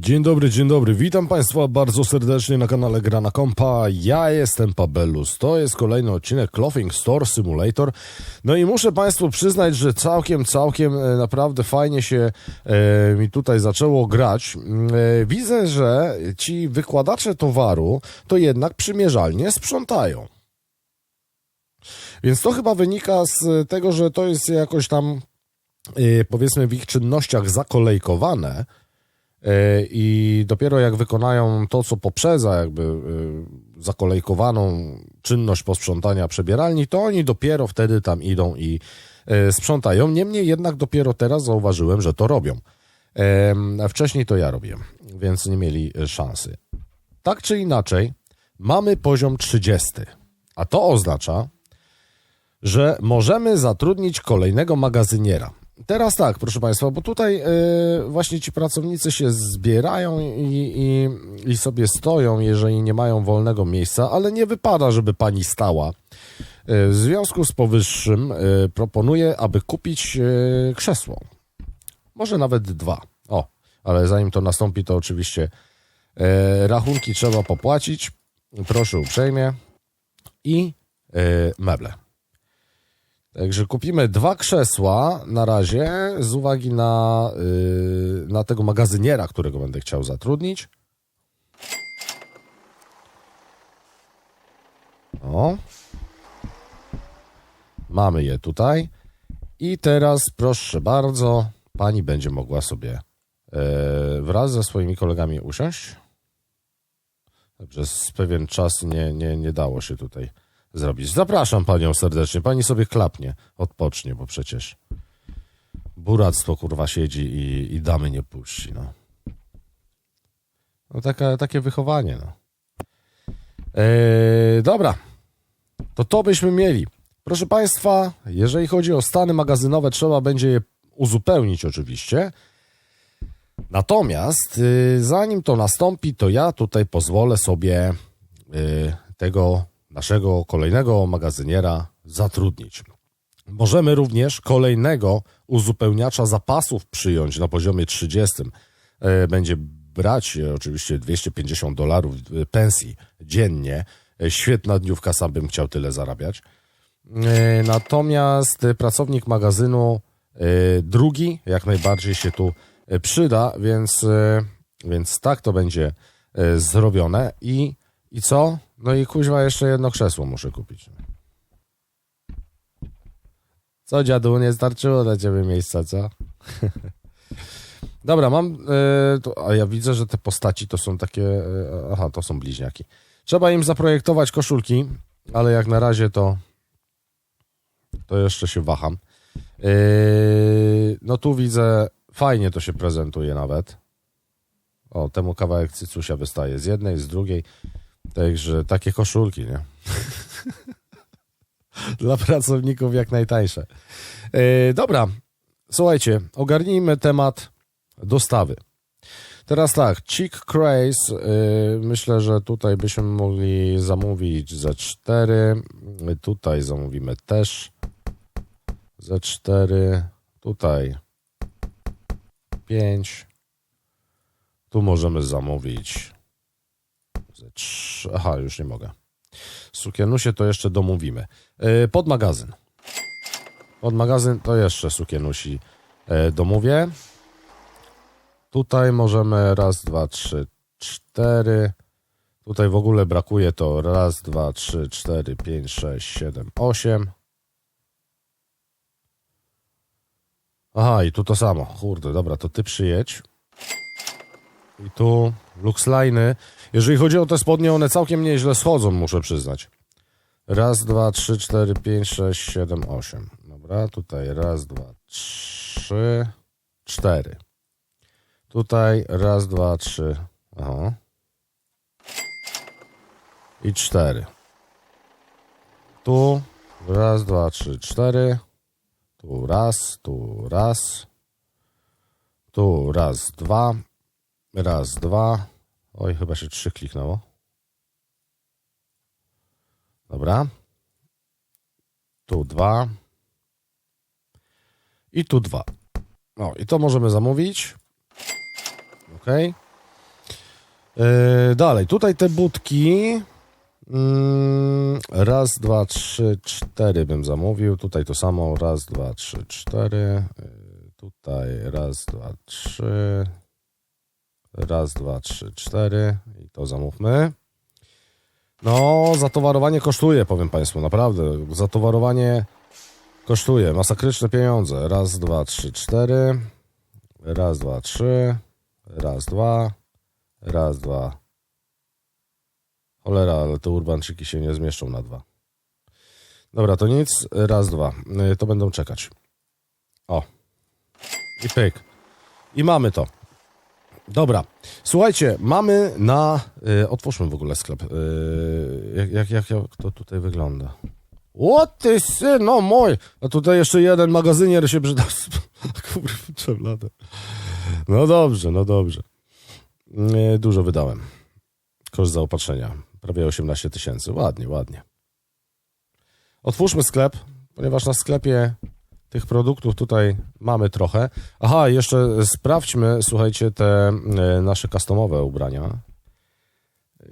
Dzień dobry, dzień dobry. Witam Państwa bardzo serdecznie na kanale Grana Kompa. Ja jestem Pabellus. To jest kolejny odcinek Clothing Store Simulator. No i muszę Państwu przyznać, że całkiem, całkiem e, naprawdę fajnie się e, mi tutaj zaczęło grać. Mm, E, widzę, że ci wykładacze towaru to jednak przymierzalnie sprzątają. Więc to chyba wynika z tego, że to jest jakoś tam e, powiedzmy w ich czynnościach zakolejkowane. E, I dopiero jak wykonają to, co poprzedza jakby e, zakolejkowaną czynność posprzątania przebieralni, to oni dopiero wtedy tam idą i e, sprzątają. Niemniej jednak dopiero teraz zauważyłem, że to robią. Wcześniej to ja robiłem, więc nie mieli szansy. Tak czy inaczej, mamy poziom 30, a to oznacza, że możemy zatrudnić kolejnego magazyniera. Teraz tak, proszę Państwa, bo tutaj e, właśnie ci pracownicy się zbierają i, i, i sobie stoją, jeżeli nie mają wolnego miejsca, ale nie wypada, żeby pani stała. E, w związku z powyższym e, proponuję, aby kupić krzesło. Może nawet dwa. O, ale zanim to nastąpi, to oczywiście rachunki trzeba popłacić. Proszę uprzejmie. I meble. Także kupimy dwa krzesła na razie z uwagi na, yy, na tego magazyniera, którego będę chciał zatrudnić. O. Mamy je tutaj. I teraz proszę bardzo, pani będzie mogła sobie yy, wraz ze swoimi kolegami usiąść. Przez pewien czas nie, nie, nie dało się tutaj zrobić. Zapraszam panią serdecznie. Pani sobie klapnie, odpocznie, bo przecież buractwo kurwa siedzi i, i damy nie puści, no. No taka, takie wychowanie, no. Eee, dobra, to to byśmy mieli. Proszę państwa, jeżeli chodzi o stany magazynowe, trzeba będzie je uzupełnić oczywiście. Natomiast y, zanim to nastąpi, to ja tutaj pozwolę sobie y, tego naszego kolejnego magazyniera zatrudnić. Możemy również kolejnego uzupełniacza zapasów przyjąć na poziomie 30. E, Będzie brać e, oczywiście 250 dolarów e, pensji dziennie. Świetna dniówka, sam bym chciał tyle zarabiać. Natomiast pracownik magazynu drugi jak najbardziej się tu przyda, więc, więc tak to będzie zrobione. I, I co? No i kuźwa jeszcze jedno krzesło muszę kupić. Co dziadu, nie starczyło dla ciebie miejsca, co? Dobra, mam. e, to, a ja widzę, że te postaci to są takie. e, aha, to są bliźniaki. Trzeba im zaprojektować koszulki, ale jak na razie to. To jeszcze się waham. E, no tu widzę, fajnie to się prezentuje nawet. O, temu kawałek cycusia wystaje z jednej, z drugiej. Także takie koszulki, nie? Dla pracowników jak najtańsze. E, dobra, słuchajcie, ogarnijmy temat dostawy. Teraz tak, Chick Craze, e, myślę, że tutaj byśmy mogli zamówić ze 4. Tutaj zamówimy też ze 4. Tutaj 5. Tu możemy zamówić Aha, już nie mogę. Sukienusie to jeszcze domówimy. Yy, pod magazyn. Pod magazyn to jeszcze sukienusi yy, domówię. Tutaj możemy raz, dwa, trzy, cztery. Tutaj w ogóle brakuje to raz, dwa, trzy, cztery, pięć, sześć, siedem, osiem. Aha, i tu to samo. Kurde, dobra, to ty przyjedź. I tu luxliny. Jeżeli chodzi o te spodnie, one całkiem nieźle schodzą, muszę przyznać. Raz, dwa, trzy, cztery, pięć, sześć, siedem, osiem. Dobra, tutaj raz, dwa, trzy, cztery. Tutaj raz, dwa, trzy. Aha. I cztery. Tu raz, dwa, trzy, cztery. Tu raz, tu raz. Tu raz, dwa. Raz, dwa. Oj, chyba się trzy kliknęło. Dobra. Tu dwa. I tu dwa. No i to możemy zamówić. Ok. E, dalej, tutaj te budki. Mm, raz, dwa, trzy, cztery bym zamówił. Tutaj to samo. Raz, dwa, trzy, cztery. E, tutaj raz, dwa, trzy. Raz, dwa, trzy, cztery. I to zamówmy. No, zatowarowanie kosztuje, powiem Państwu, naprawdę. Zatowarowanie kosztuje masakryczne pieniądze. Raz, dwa, trzy, cztery. Raz, dwa, trzy. Raz, dwa. Raz, dwa. Cholera, ale te urbanczyki się nie zmieszczą na dwa. Dobra, to nic. Raz, dwa. Y, To będą czekać. O. I pyk. I mamy to. Dobra. Słuchajcie, mamy na... Y, otwórzmy w ogóle sklep. Y, jak, jak, jak, jak to tutaj wygląda? O ty syno mój! A tutaj jeszcze jeden magazynier się przyda. Blade. No dobrze, no dobrze. Nie, dużo wydałem. Koszt zaopatrzenia. Prawie 18 tysięcy. Ładnie, ładnie. Otwórzmy sklep, ponieważ na sklepie tych produktów tutaj mamy trochę. Aha, jeszcze sprawdźmy, słuchajcie, te e, nasze customowe ubrania.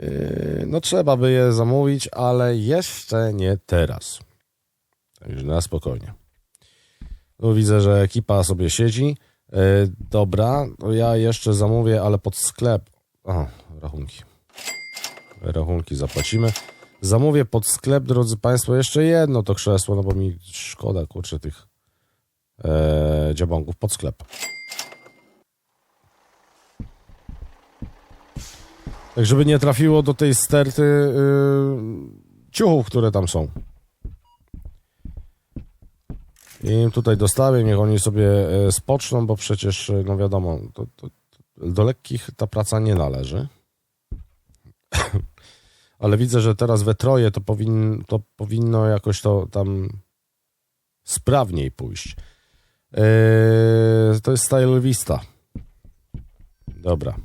Yy, No trzeba by je zamówić, ale jeszcze nie teraz. Także na spokojnie. No widzę, że ekipa sobie siedzi. Yy, Dobra, to ja jeszcze zamówię, ale pod sklep. O, rachunki. Rachunki zapłacimy. Zamówię pod sklep, drodzy Państwo, jeszcze jedno to krzesło, no bo mi szkoda, kurczę, tych e, pod sklep. Tak, żeby nie trafiło do tej sterty yy, ciuchów, które tam są. I im tutaj dostawię, niech oni sobie e, spoczną, bo przecież, e, no wiadomo, to, to, do lekkich ta praca nie należy. Ale widzę, że teraz we troje to, powin, to powinno jakoś to tam sprawniej pójść. Yy, to jest Style Vista. Dobra.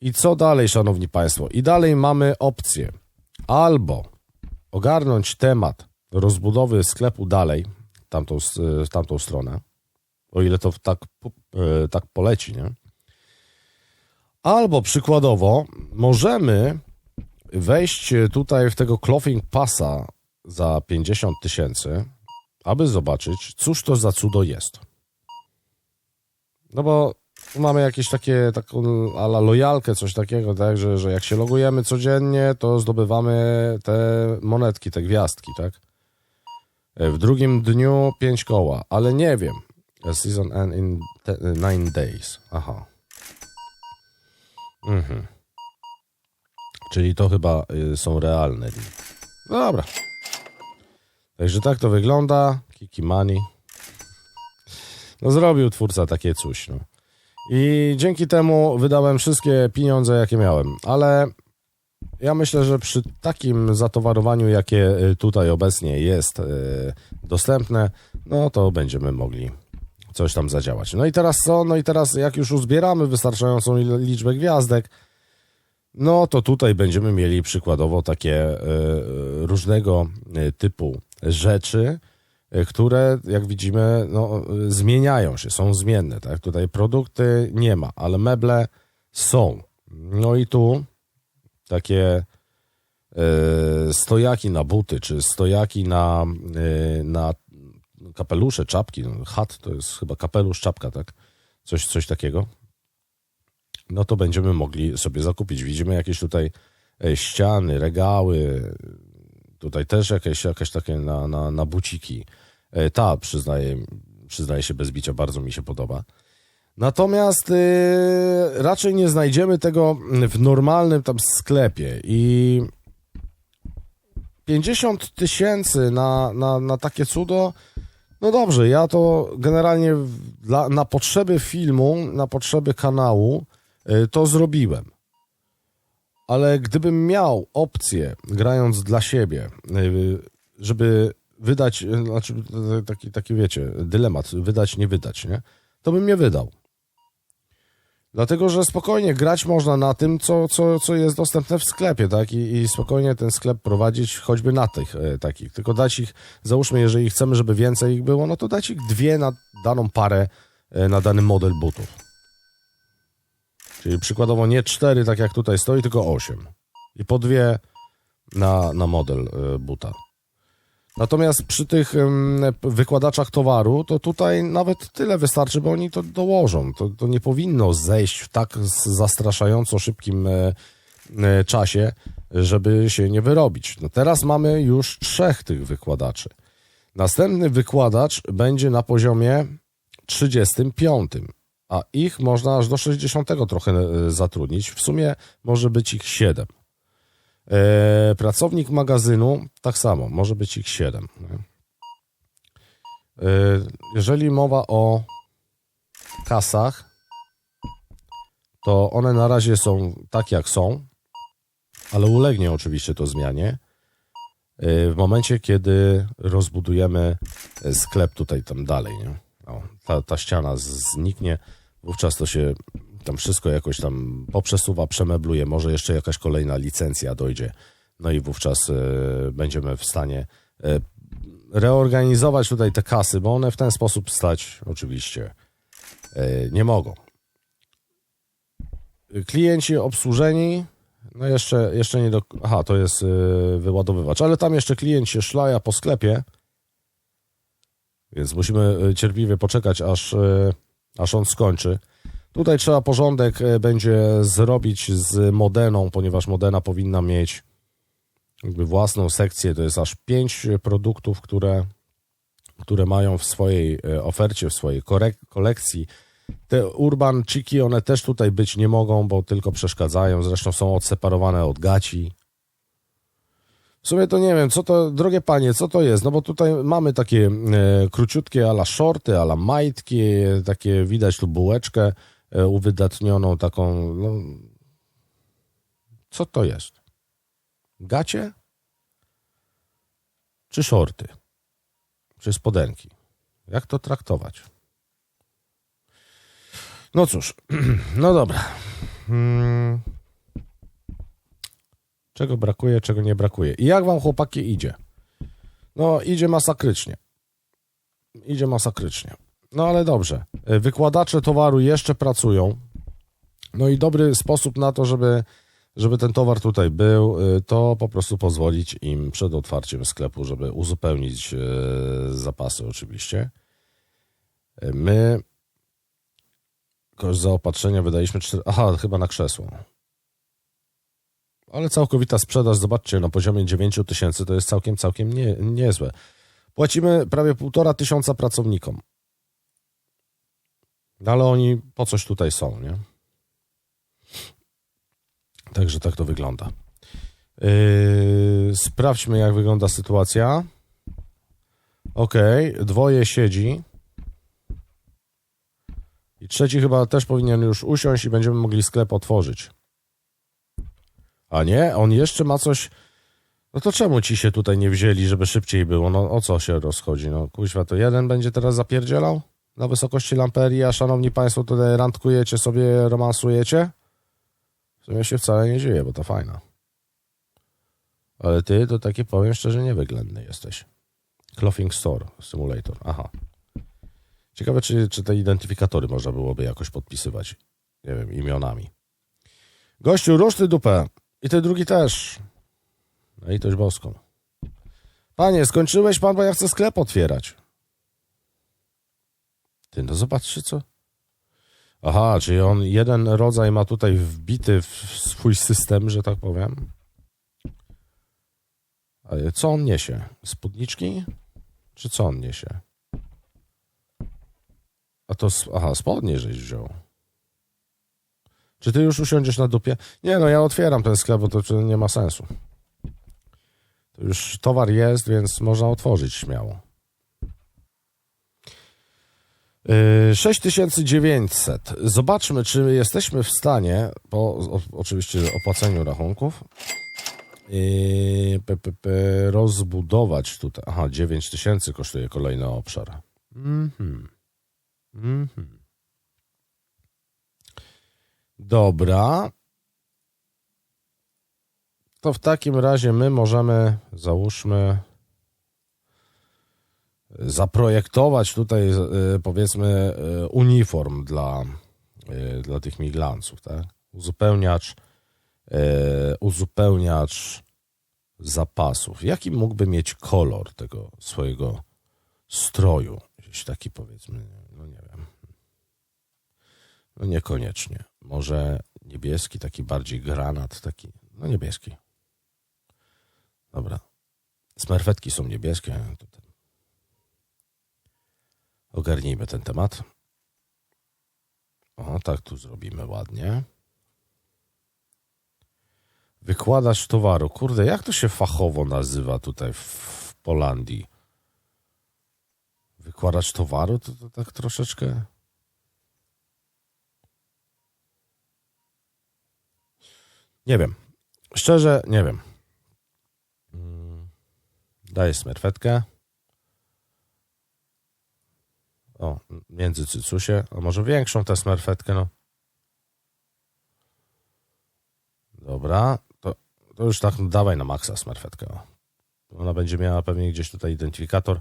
I co dalej, szanowni państwo? I dalej mamy opcję albo ogarnąć temat rozbudowy sklepu dalej, tamtą, w tamtą stronę, o ile to tak, e, tak poleci, nie? Albo przykładowo możemy wejść tutaj w tego Clothing Passa za 50 tysięcy, aby zobaczyć, cóż to za cudo jest. No bo mamy jakieś takie, taką ala lojalkę, coś takiego, tak, że, że jak się logujemy codziennie, to zdobywamy te monetki, te gwiazdki, tak? W drugim dniu pięć koła, ale nie wiem. A season end in te, nine days. Aha. Mhm. Czyli to chyba y, są realne dni. No dobra. Także tak to wygląda. Kiki Money. No zrobił twórca takie coś, no. I dzięki temu wydałem wszystkie pieniądze, jakie miałem. Ale ja myślę, że przy takim zatowarowaniu, jakie y, tutaj obecnie jest y, dostępne, no to będziemy mogli coś tam zadziałać. No i teraz co? No i teraz jak już uzbieramy wystarczającą liczbę gwiazdek, no to tutaj będziemy mieli przykładowo takie y, różnego y, typu rzeczy, y, które jak widzimy no, zmieniają się, są zmienne. Tak? Tutaj produkty nie ma, ale meble są. No i tu takie stojaki na buty, czy stojaki na, na kapelusze, czapki. Hat to jest chyba kapelusz, czapka, tak? Coś, coś takiego. No to będziemy mogli sobie zakupić. Widzimy jakieś tutaj e, ściany, regały, tutaj też jakieś, jakieś takie na, na, na buciki. E, Ta, przyznaję, przyznaję się bez bicia, bardzo mi się podoba. Natomiast y, raczej nie znajdziemy tego w normalnym tam sklepie i 50 tysięcy na, na, na takie cudo, no dobrze, ja to generalnie dla, na potrzeby filmu, na potrzeby kanału to zrobiłem. Ale gdybym miał opcję, grając dla siebie, y, żeby wydać, y, znaczy taki, taki wiecie, dylemat, wydać, nie wydać, nie? To bym nie wydał. Dlatego, że spokojnie grać można na tym, co, co, co jest dostępne w sklepie, tak? I, I spokojnie ten sklep prowadzić choćby na tych e, takich. Tylko dać ich, załóżmy, jeżeli chcemy, żeby więcej ich było, no to dać ich dwie na daną parę, e, na dany model butów. Czyli przykładowo nie 4, tak jak tutaj stoi, tylko 8. I po dwie na, na model y, buta. Natomiast przy tych wykładaczach towaru, to tutaj nawet tyle wystarczy, bo oni to dołożą. To, to nie powinno zejść w tak zastraszająco szybkim e, e, czasie, żeby się nie wyrobić. No teraz mamy już trzech tych wykładaczy. Następny wykładacz będzie na poziomie 35, a ich można aż do 60 trochę e, zatrudnić. W sumie może być ich 7. E, pracownik magazynu tak samo, może być ich 7. nie? E, jeżeli mowa o kasach, to one na razie są tak jak są, ale ulegnie oczywiście to zmianie w momencie, kiedy rozbudujemy sklep tutaj tam dalej. Nie? O, ta, ta ściana zniknie, wówczas to się tam wszystko jakoś tam poprzesuwa, przemebluje, może jeszcze jakaś kolejna licencja dojdzie, no i wówczas e, będziemy w stanie e, reorganizować tutaj te kasy, bo one w ten sposób stać oczywiście e, nie mogą. Klienci obsłużeni, no jeszcze, jeszcze nie do... Aha, to jest wyładowywacz, ale tam jeszcze klient się szlaja po sklepie, więc musimy cierpliwie poczekać, aż, aż on skończy. Tutaj trzeba porządek e, będzie zrobić z Modeną, ponieważ Modena powinna mieć jakby własną sekcję. To jest aż pięć produktów, które, które mają w swojej e, ofercie, w swojej kolekcji. Te Urban Chiki, one też tutaj być nie mogą, bo tylko przeszkadzają. Zresztą są odseparowane od gaci. W sumie to nie wiem, co to, drogie panie, co to jest? No bo tutaj mamy takie e, króciutkie ala shorty, ala majtki, takie widać tu bułeczkę e, uwydatnioną taką, no... Co to jest? Gacie? Czy shorty? Czy spodenki? Jak to traktować? No cóż, no dobra. Hmm. Czego brakuje, czego nie brakuje. I jak wam chłopaki idzie? No, idzie masakrycznie. Idzie masakrycznie. No ale dobrze. E, Wykładacze towaru jeszcze pracują. No i dobry sposób na to, żeby, żeby ten towar tutaj był, e, to po prostu pozwolić im przed otwarciem sklepu, żeby uzupełnić e, zapasy oczywiście. My koszt zaopatrzenia wydaliśmy 4... Aha, chyba na krzesło. Ale całkowita sprzedaż, zobaczcie, na poziomie 9 tysięcy to jest całkiem, całkiem nie, niezłe. Płacimy prawie półtora tysiąca pracownikom. No ale oni po coś tutaj są, nie? Także tak to wygląda. Yy, sprawdźmy, jak wygląda sytuacja. Okej, dwoje siedzi. I trzeci chyba też powinien już usiąść i będziemy mogli sklep otworzyć. A nie, on jeszcze ma coś. No to czemu ci się tutaj nie wzięli, żeby szybciej było? No o co się rozchodzi? No kuźwa, to jeden będzie teraz zapierdzielał na wysokości lamperii, a szanowni państwo tutaj randkujecie sobie, romansujecie? W sumie się wcale nie dzieje, bo to fajna. Ale ty to taki powiem szczerze niewyględny jesteś. Clothing Store Simulator. Aha. Ciekawe, czy, czy te identyfikatory można byłoby jakoś podpisywać, nie wiem, imionami. Gościu, rusz ty dupę. I ty drugi też. No i toś boską. Panie, skończyłeś pan, bo ja chcę sklep otwierać. Ty, no zobaczcie co. Aha, czyli on jeden rodzaj ma tutaj wbity w swój system, że tak powiem. Ale co on niesie? Spódniczki? Czy co on niesie? A to, aha, spodnie żeś wziął. Czy ty już usiądziesz na dupie? Nie, no ja otwieram ten sklep, bo to, nie ma sensu. To już towar jest, więc można otworzyć śmiało. Yy, 6900. Zobaczmy, czy jesteśmy w stanie, po oczywiście opłaceniu rachunków, yy, rozbudować tutaj. Aha, 9000 kosztuje kolejny obszar. Mhm. Mhm. Dobra. To w takim razie my możemy, załóżmy, zaprojektować tutaj, e, powiedzmy, e, uniform dla, y, dla tych miglanców, tak? Uzupełniacz, uzupełniacz zapasów. Jaki mógłby mieć kolor tego swojego stroju? Jakiś taki powiedzmy. No niekoniecznie. Może niebieski, taki bardziej granat, taki, no niebieski. Dobra. Smerfetki są niebieskie. Ogarnijmy ten temat. O, tak tu zrobimy ładnie. Wykładacz towaru. Kurde, jak to się fachowo nazywa tutaj w, Polandii? Wykładacz towaru? To, to tak troszeczkę... Nie wiem. Szczerze, nie wiem. Mm, Daję smerfetkę. O, między cycusie. A może większą tę smerfetkę, no. Dobra, to, to już tak dawaj na maksa smerfetkę. O. Ona będzie miała pewnie gdzieś tutaj identyfikator.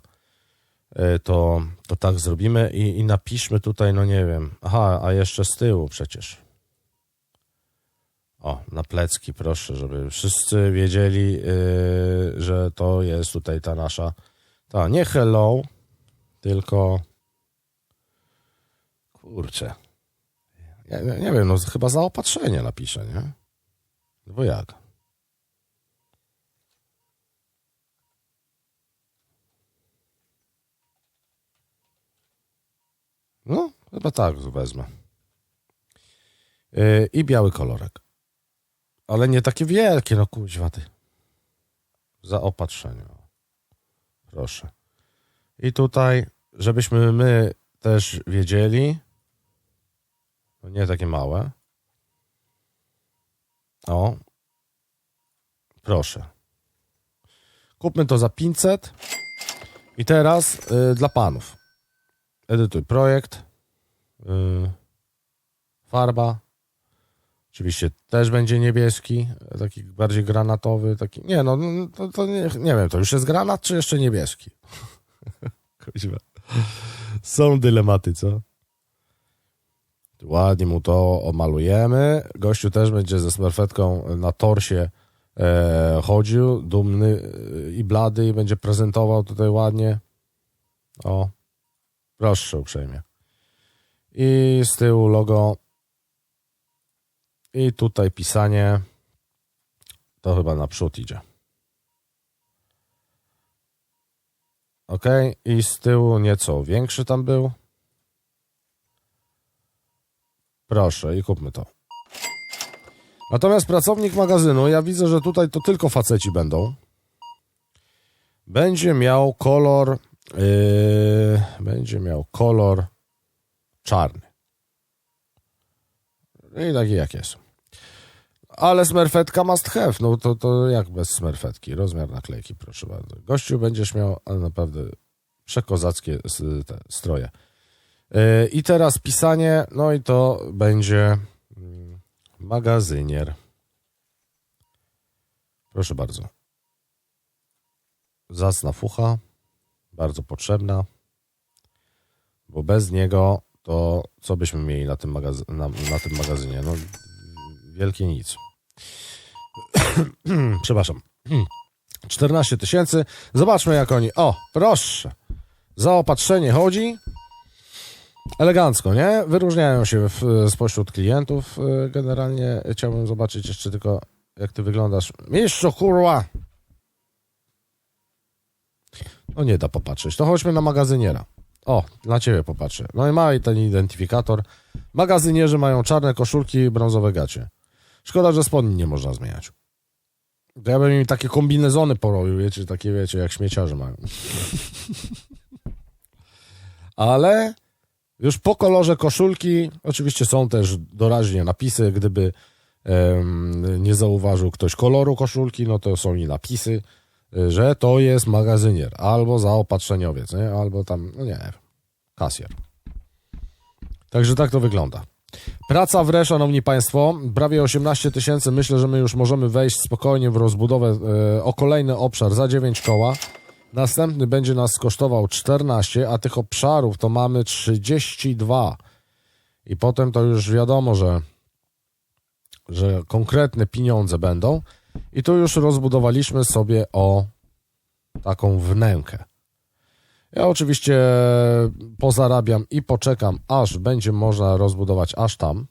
E, To, to tak zrobimy i, i napiszmy tutaj, no nie wiem. Aha, a jeszcze z tyłu przecież. O, na plecki, proszę, żeby wszyscy wiedzieli, yy, że to jest tutaj ta nasza. Ta, nie hello, tylko. Kurczę. Ja, ja nie wiem, no chyba zaopatrzenie napiszę, nie? Bo jak? No, chyba tak wezmę. Yy, I biały kolorek. Ale nie takie wielkie, no kuźwa ty. Zaopatrzenie. Proszę. I tutaj, żebyśmy my też wiedzieli, no nie takie małe. O. Proszę. Kupmy to za 500. I teraz y, dla panów. Edytuj projekt. Y, farba. Oczywiście też będzie niebieski, taki bardziej granatowy, taki. Nie, no to, to nie, nie wiem, to już jest granat, czy jeszcze niebieski? Kuźwa. Są dylematy, co? Ładnie mu to omalujemy. Gościu też będzie ze smerfetką na torsie e, chodził, dumny e, i blady i będzie prezentował tutaj ładnie. O, proszę uprzejmie. I z tyłu logo i tutaj pisanie to chyba naprzód idzie. Ok, i z tyłu nieco większy tam był. Proszę, i kupmy to. Natomiast pracownik magazynu, ja widzę, że tutaj to tylko faceci będą. Będzie miał kolor. Yy, będzie miał kolor czarny. I taki jak jest. Ale smerfetka must have. No to, to jak bez smerfetki? Rozmiar naklejki, proszę bardzo. Gościu będziesz miał naprawdę przekozackie te stroje. Yy, I teraz pisanie, no i to będzie mm, magazynier. Proszę bardzo. Zacna fucha, bardzo potrzebna, bo bez niego to co byśmy mieli na tym, magazy- na, na tym magazynie? No, wielkie nic. Przepraszam. 14 tysięcy. Zobaczmy, jak oni. O, proszę. Zaopatrzenie chodzi. Elegancko, nie? Wyróżniają się w, spośród klientów. Y, Generalnie chciałbym zobaczyć jeszcze tylko, jak ty wyglądasz. Mistrzu, kurwa! No nie da popatrzeć. To chodźmy na magazyniera. O, dla ciebie popatrzę. No i ma ten identyfikator. Magazynierzy mają czarne koszulki i brązowe gacie. Szkoda, że spodni nie można zmieniać. To ja bym im takie kombinezony porobił, wiecie, takie wiecie, jak śmieciarze mają. Ale już po kolorze koszulki, oczywiście są też doraźnie napisy, gdyby em, nie zauważył ktoś koloru koszulki, no to są i napisy, że to jest magazynier, albo zaopatrzeniowiec, nie? albo tam, no nie wiem, kasjer. Także tak to wygląda. Praca w RE, szanowni państwo, prawie 18 tysięcy, myślę, że my już możemy wejść spokojnie w rozbudowę e, o kolejny obszar za 9 koła. Następny będzie nas kosztował 14, a tych obszarów to mamy 32. i potem to już wiadomo, że, że konkretne pieniądze będą i tu już rozbudowaliśmy sobie o taką wnękę. Ja oczywiście pozarabiam i poczekam, aż będzie można rozbudować aż tam.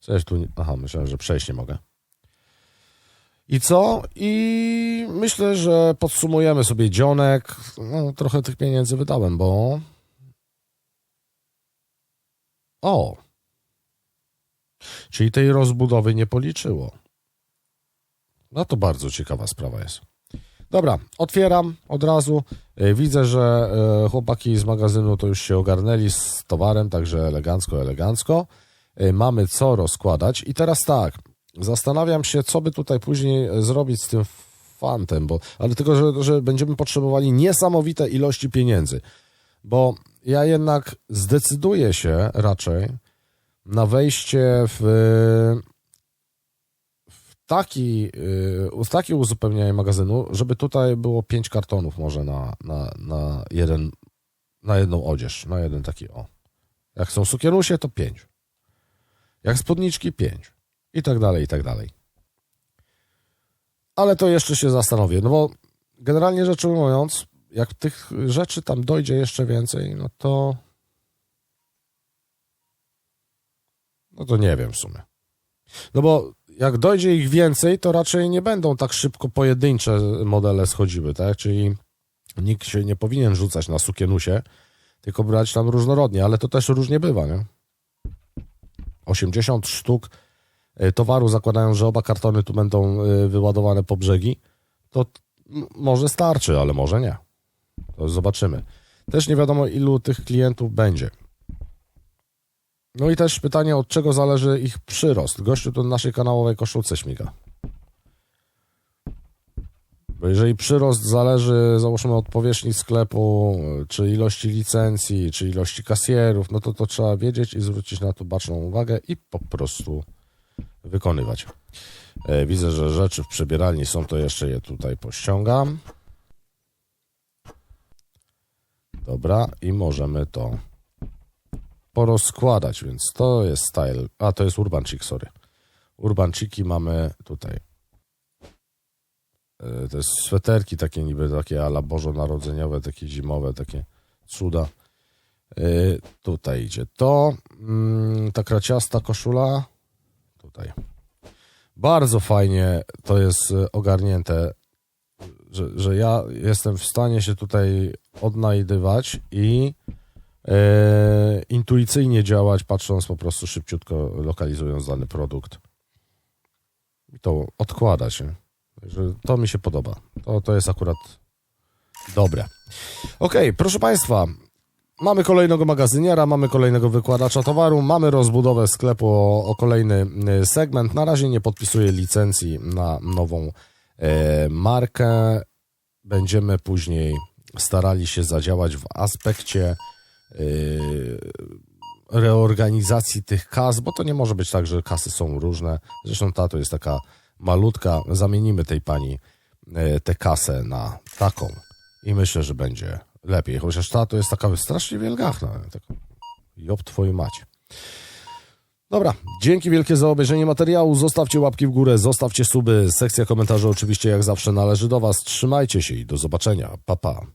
Coś tu. Aha, myślałem, że przejść nie mogę. I co? I myślę, że podsumujemy sobie dzionek. No, trochę tych pieniędzy wydałem, bo. O! Czyli tej rozbudowy nie policzyło. No to bardzo ciekawa sprawa jest. Dobra, otwieram od razu. E, Widzę, że e, chłopaki z magazynu to już się ogarnęli z towarem, także elegancko, elegancko. E, Mamy co rozkładać. I teraz tak, zastanawiam się, co by tutaj później zrobić z tym fantem, bo, ale tylko, że, że będziemy potrzebowali niesamowite ilości pieniędzy, bo ja jednak zdecyduję się raczej na wejście w, w, taki, yy, w takie uzupełnianie magazynu, żeby tutaj było pięć kartonów może na, na, na jeden, na jedną odzież, na jeden taki o. Jak są sukienusie, to pięć. Jak spódniczki, pięć. I tak dalej, i tak dalej. Ale to jeszcze się zastanowię, no bo generalnie rzecz ujmując, jak tych rzeczy tam dojdzie jeszcze więcej, no to no to nie wiem w sumie. No bo jak dojdzie ich więcej, to raczej nie będą tak szybko pojedyncze modele schodziły, tak? Czyli nikt się nie powinien rzucać na sukienusie, tylko brać tam różnorodnie, ale to też różnie bywa, nie? 80 sztuk e, towaru zakładają, że oba kartony tu będą e, wyładowane po brzegi, to może starczy, ale może nie. To zobaczymy. Też nie wiadomo, ilu tych klientów będzie. No i też pytanie, od czego zależy ich przyrost. Gościu to na naszej kanałowej koszulce śmiga. Bo jeżeli przyrost zależy, załóżmy, od powierzchni sklepu, czy ilości licencji, czy ilości kasjerów, no to to trzeba wiedzieć i zwrócić na to baczną uwagę i po prostu wykonywać. E, Widzę, że rzeczy w przebieralni są, to jeszcze je tutaj pościągam. Dobra, i możemy to porozkładać, więc to jest style. A, to jest urbancik, sorry. Urbanciki mamy tutaj. E, To jest sweterki takie niby takie ala bożonarodzeniowe, takie zimowe, takie cuda. E, Tutaj idzie to. Mm, Ta kraciasta koszula. Tutaj. Bardzo fajnie to jest e, ogarnięte, że, że ja jestem w stanie się tutaj odnajdywać i e, intuicyjnie działać, patrząc po prostu szybciutko, lokalizując dany produkt. I to odkładać. Nie? Także to mi się podoba. To, to jest akurat dobre. Okej, proszę Państwa, mamy kolejnego magazyniera, mamy kolejnego wykładacza towaru, mamy rozbudowę sklepu o, o kolejny y, segment. Na razie nie podpisuję licencji na nową e, markę. Będziemy później starali się zadziałać w aspekcie reorganizacji tych kas, bo to nie może być tak, że kasy są różne. Zresztą ta to jest taka malutka. Zamienimy tej pani e, tę kasę na taką i myślę, że będzie lepiej. Chociaż ta to jest taka strasznie wielgachna. Tak, job twoją mać. Dobra, dzięki wielkie za obejrzenie materiału. Zostawcie łapki w górę, zostawcie suby. Sekcja komentarzy oczywiście jak zawsze należy do Was. Trzymajcie się i do zobaczenia. Pa, pa.